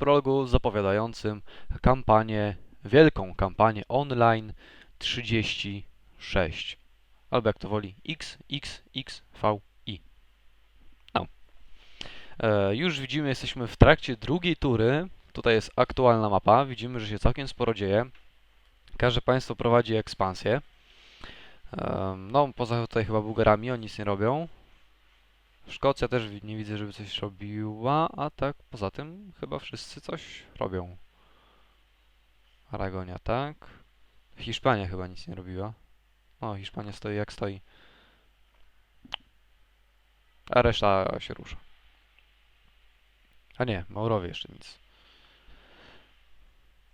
prologu zapowiadającym kampanię, wielką kampanię online 36. Albo jak to woli, XXXVI. No. E, już widzimy, jesteśmy w trakcie drugiej tury. Tutaj jest aktualna mapa. Widzimy, że się całkiem sporo dzieje. Każde państwo prowadzi ekspansję. Em, No, poza tutaj chyba Bułgarami, oni nic nie robią. Szkocja też nie widzę, żeby coś robiła, a tak poza tym chyba wszyscy coś robią. Aragonia, tak. Hiszpania chyba nic nie robiła. O, Hiszpania stoi jak stoi. A reszta się rusza. A nie, Maurowie jeszcze nic.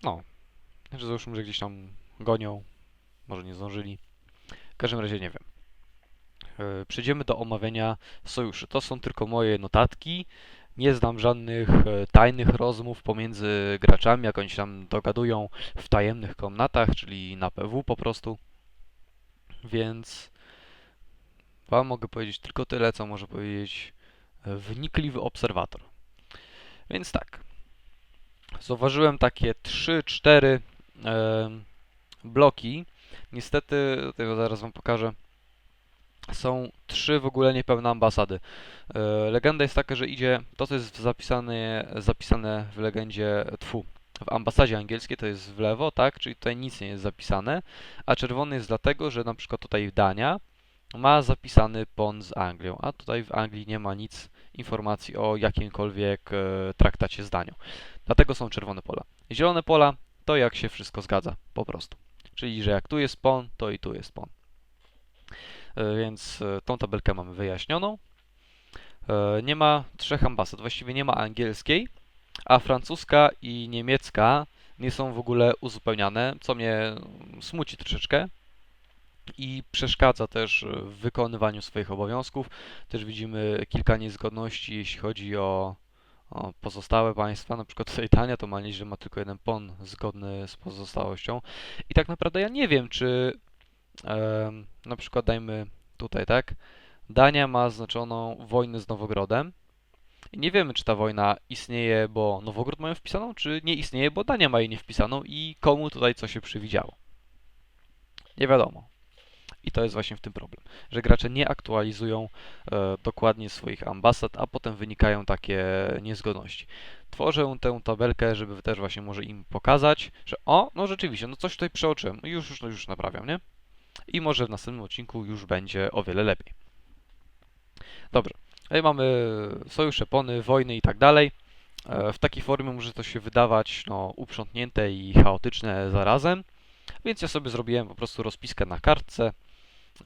No. Znaczy załóżmy, że gdzieś tam gonią. Może nie zdążyli. W każdym razie nie wiem. E, Przejdziemy do omawiania sojuszy. To są tylko moje notatki. Nie znam żadnych e, tajnych rozmów pomiędzy graczami, jak oni się tam dogadują w tajemnych komnatach, czyli na PW po prostu. Więc Wam mogę powiedzieć tylko tyle, co może powiedzieć e, wnikliwy obserwator. Więc tak. Zauważyłem takie 3-4 bloki. Niestety, zaraz Wam pokażę. Są trzy w ogóle niepełne ambasady. E, Legenda jest taka, że idzie to, co jest zapisane, zapisane w legendzie, tfu, w ambasadzie angielskiej, to jest w lewo, tak? Czyli tutaj nic nie jest zapisane, a czerwony jest dlatego, że na przykład tutaj Dania ma zapisany pont z Anglią, a tutaj w Anglii nie ma nic, informacji o jakimkolwiek e, traktacie z Danią. Dlatego są czerwone pola. Zielone pola to jak się wszystko zgadza, po prostu. Czyli, że jak tu jest pon, to i tu jest pon. E, Więc e, tą tabelkę mamy wyjaśnioną. E, Nie ma trzech ambasad, właściwie nie ma angielskiej, a francuska i niemiecka nie są w ogóle uzupełniane, co mnie smuci troszeczkę i przeszkadza też w wykonywaniu swoich obowiązków. Też widzimy kilka niezgodności, jeśli chodzi o, o pozostałe państwa. Na przykład tutaj Dania to ma że ma tylko jeden pon zgodny z pozostałością. I tak naprawdę ja nie wiem, czy na przykład dajmy tutaj, tak? Dania ma znaczoną wojnę z Nowogrodem. I nie wiemy, czy ta wojna istnieje, bo Nowogród mają wpisaną, czy nie istnieje, bo Dania ma jej nie wpisaną i komu tutaj co się przewidziało. Nie wiadomo. I to jest właśnie w tym problem, że gracze nie aktualizują e, dokładnie swoich ambasad, a potem wynikają takie niezgodności. Tworzę tę tabelkę, żeby też właśnie może im pokazać, że o, no rzeczywiście, no coś tutaj przeoczyłem, no już, już, no już naprawiam, nie? I może w następnym odcinku już będzie o wiele lepiej. Dobrze, tutaj mamy sojusze, pony, wojny i tak dalej. E, W takiej formie może to się wydawać no, uprzątnięte i chaotyczne zarazem, więc ja sobie zrobiłem po prostu rozpiskę na kartce,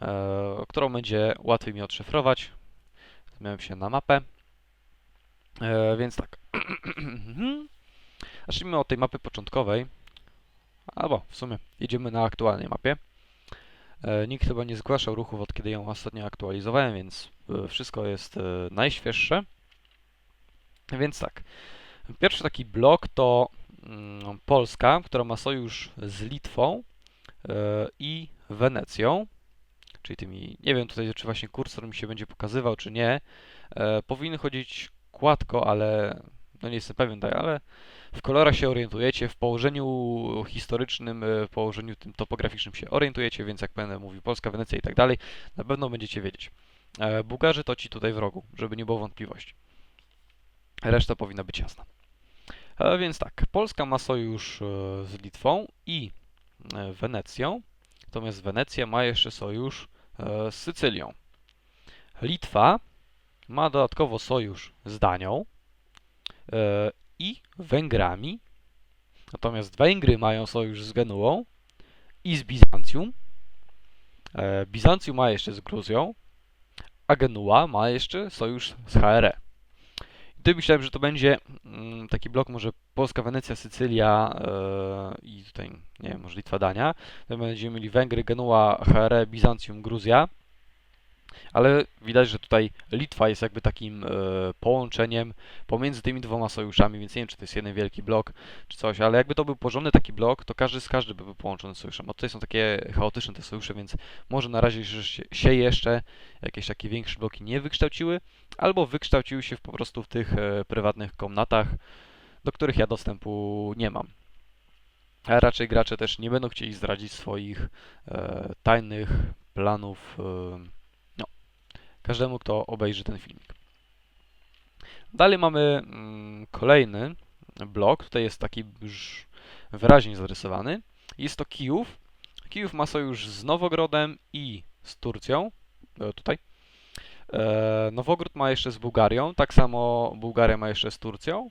e, którą będzie łatwiej mi odszyfrować. Zmieniłem się na mapę. E, więc tak. Zacznijmy od tej mapy początkowej. Albo w sumie jedziemy na aktualnej mapie. E, nikt chyba nie zgłaszał ruchów od kiedy ją ostatnio aktualizowałem, więc e, wszystko jest e, najświeższe. Więc tak. Pierwszy taki blok to mm, Polska, która ma sojusz z Litwą i Wenecją czyli tymi, nie wiem tutaj, czy właśnie kursor mi się będzie pokazywał, czy nie. Powinny chodzić kładko, ale no nie jestem pewien, tak, ale w kolorach się orientujecie, w położeniu historycznym, e, w położeniu tym topograficznym się orientujecie, więc jak będę mówił Polska, Wenecja i tak dalej, na pewno będziecie wiedzieć. E, Bułgarzy to ci tutaj w rogu, żeby nie było wątpliwości. Reszta powinna być jasna. E, więc tak, Polska ma sojusz z Litwą i Wenecją, natomiast Wenecja ma jeszcze sojusz z Sycylią. Litwa ma dodatkowo sojusz z Danią i Węgrami, natomiast Węgry mają sojusz z Genuą i z Bizancjum. E, Bizancjum ma jeszcze z Gruzją, a Genua ma jeszcze sojusz z HRE. I tu myślałem, że to będzie mm, taki blok może Polska, Wenecja, Sycylia e, i tutaj, nie wiem, może Litwa, Dania. Tutaj będziemy mieli Węgry, Genua, HRE, Bizancjum, Gruzja. Ale widać, że tutaj Litwa jest jakby takim e, połączeniem pomiędzy tymi dwoma sojuszami, więc nie wiem, czy to jest jeden wielki blok, czy coś, ale jakby to był porządny taki blok, to każdy z każdy by był połączony sojuszem. A tutaj są takie chaotyczne te sojusze, więc może na razie się- jeszcze jakieś takie większe bloki nie wykształciły, albo wykształciły się po prostu w tych e, prywatnych komnatach, do których ja dostępu nie mam. A raczej gracze też nie będą chcieli zdradzić swoich e, tajnych planów e, no, każdemu, kto obejrzy ten filmik. Dalej mamy mm, kolejny blok. Tutaj jest taki już wyraźnie zarysowany. Jest to Kijów. Kijów ma sojusz z Nowogrodem i z Turcją. E, tutaj. E, Nowogród ma jeszcze z Bułgarią. Tak samo Bułgaria ma jeszcze z Turcją.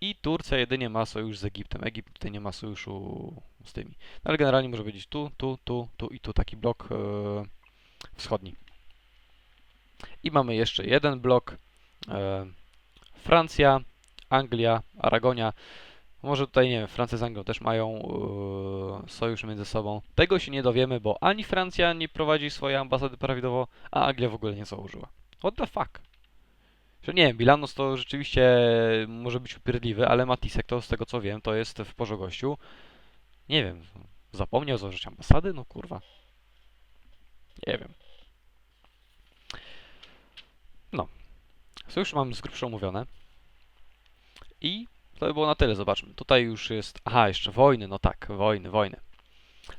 I Turcja jedynie ma sojusz z Egiptem. Egipt tutaj nie ma sojuszu z tymi. No ale generalnie może powiedzieć tu, tu, tu, tu i tu taki blok e, wschodni. I mamy jeszcze jeden blok. E, Francja, Anglia, Aragonia. Może tutaj, nie wiem, Francja z Anglią też mają yy, sojusz między sobą. Tego się nie dowiemy, bo ani Francja nie prowadzi swojej ambasady prawidłowo, a Anglia w ogóle nie założyła. What the fuck? Że nie wiem, Bilanos to rzeczywiście może być upierdliwy, ale Matisek to z tego co wiem, to jest w Porzogościu. Nie wiem, zapomniał założyć ambasady? No kurwa. Nie wiem. No. Sojusze mamy z grubsza omówione. I to by było na tyle, zobaczmy. Tutaj już jest... Aha, jeszcze wojny, no tak, wojny, wojny.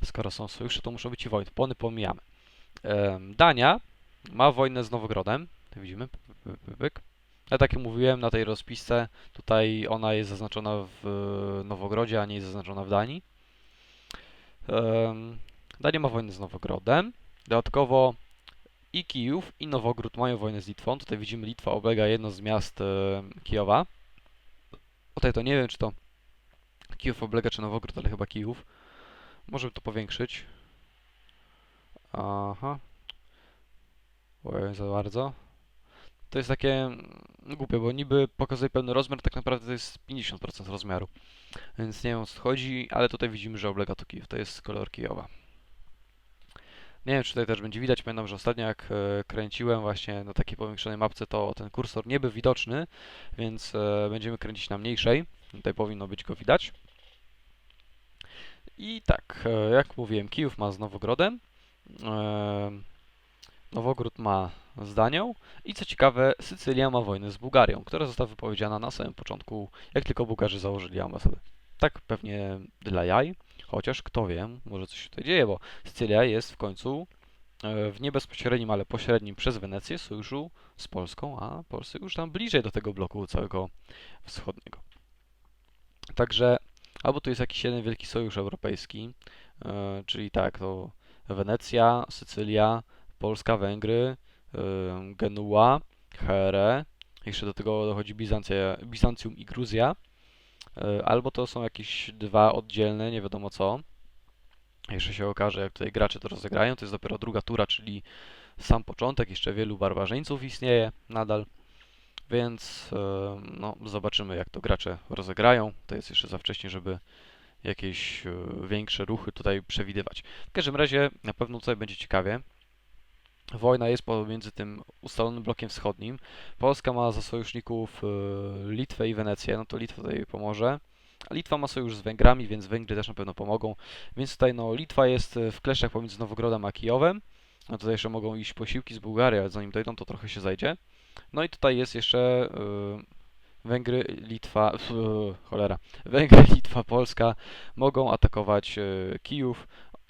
Skoro są sojusze, to muszą być i wojny. Pony pomijamy. Dania ma wojnę z Nowogrodem. Tu widzimy. Pyk. Ja tak jak mówiłem na tej rozpisce, tutaj ona jest zaznaczona w Nowogrodzie, a nie jest zaznaczona w Danii. Dania ma wojnę z Nowogrodem. Dodatkowo i Kijów, i Nowogród mają wojnę z Litwą. Tutaj widzimy, Litwa oblega jedno z miast e, Kijowa. Tutaj to nie wiem, czy to Kijów oblega, czy Nowogród, ale chyba Kijów. Możemy to powiększyć. Aha. Oj, za bardzo. To jest takie mm, głupie, bo niby pokazuje pełny rozmiar, tak naprawdę to jest 50% rozmiaru. Więc nie wiem o co chodzi, ale tutaj widzimy, że oblega to Kijów. To jest kolor Kijowa. Nie wiem, czy tutaj też będzie widać. Pamiętam, że ostatnio jak e, kręciłem właśnie na takiej powiększonej mapce, to ten kursor nie był widoczny, więc e, będziemy kręcić na mniejszej. Tutaj powinno być go widać. I tak, e, jak mówiłem, Kijów ma z Nowogrodem. Nowogród ma z Danią. I co ciekawe, Sycylia ma wojnę z Bułgarią, która została wypowiedziana na samym początku, jak tylko Bułgarzy założyli ambasadę. Tak pewnie dla jaj. Chociaż kto wie, może coś się tutaj dzieje, bo Sycylia jest w końcu e, w nie bezpośrednim, ale pośrednim przez Wenecję sojuszu z Polską, a Polscy już tam bliżej do tego bloku całego wschodniego. Także albo tu jest jakiś jeden wielki sojusz europejski, e, czyli tak, to Wenecja, Sycylia, Polska, Węgry, e, Genua, Here, jeszcze do tego dochodzi Bizancja, Bizancjum i Gruzja, albo to są jakieś dwa oddzielne, nie wiadomo co. Jeszcze się okaże, jak tutaj gracze to rozegrają. To jest dopiero druga tura, czyli sam początek. Jeszcze wielu barbarzyńców istnieje nadal. Więc e, no, zobaczymy, jak to gracze rozegrają. To jest jeszcze za wcześnie, żeby jakieś e, większe ruchy tutaj przewidywać. W każdym razie na pewno tutaj będzie ciekawie. Wojna jest pomiędzy tym ustalonym blokiem wschodnim. Polska ma za sojuszników e, Litwę i Wenecję, no to Litwa tutaj pomoże. A Litwa ma sojusz z Węgrami, więc Węgry też na pewno pomogą. Więc tutaj no, Litwa jest e, w kleszczach pomiędzy Nowogrodem a Kijowem. No tutaj jeszcze mogą iść posiłki z Bułgarii, ale zanim dojdą, to trochę się zajdzie. No i tutaj jest jeszcze e, Węgry, Litwa, cholera, Węgry, Litwa, Polska mogą atakować Kijów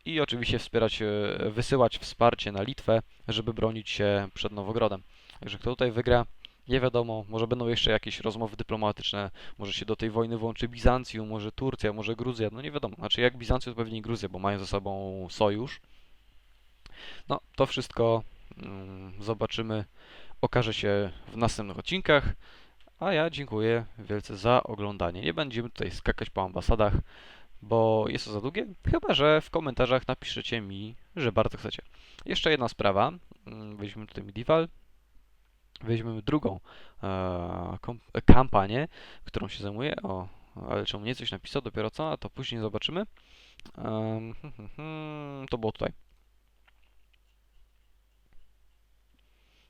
i oczywiście wspierać, wysyłać wsparcie na Litwę, żeby bronić się przed Nowogrodem. Także kto tutaj wygra, nie wiadomo, może będą jeszcze jakieś rozmowy dyplomatyczne, może się do tej wojny włączy Bizancjum, może Turcja, może Gruzja, no nie wiadomo. Znaczy jak Bizancjum to pewnie Gruzja, bo mają ze sobą sojusz. No, to wszystko mm, zobaczymy, okaże się w następnych odcinkach. A ja dziękuję wielce za oglądanie. Nie będziemy tutaj skakać po ambasadach, bo jest to za długie. Chyba, że w komentarzach napiszecie mi, że bardzo chcecie. Jeszcze jedna sprawa. Mm, Weźmiemy tutaj Medieval. Weźmiemy drugą e, kampanię, którą się zajmuję. O, ale czemu nie coś napisał dopiero co, a to później zobaczymy. Um, to było tutaj.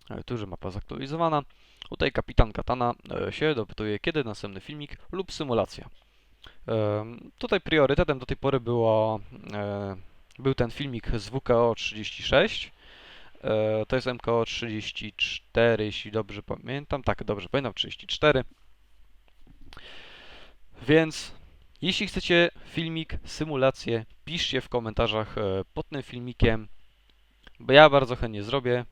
E, Tu już mapa zaktualizowana. Tutaj kapitan Katana e, się dopytuje, kiedy następny filmik lub symulacja. Tutaj priorytetem do tej pory było, e, był ten filmik z WKO 36. E, to jest MKO 34, jeśli dobrze pamiętam. Tak, dobrze pamiętam, 34. Więc jeśli chcecie filmik, symulację, piszcie w komentarzach e, pod tym filmikiem, bo ja bardzo chętnie zrobię,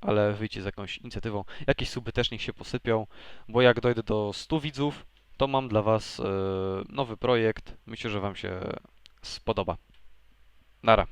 ale wyjdźcie z jakąś inicjatywą. Jakieś suby też niech się posypią, bo jak dojdę do 100 widzów, to mam dla Was e, nowy projekt. Myślę, że Wam się spodoba. Nara.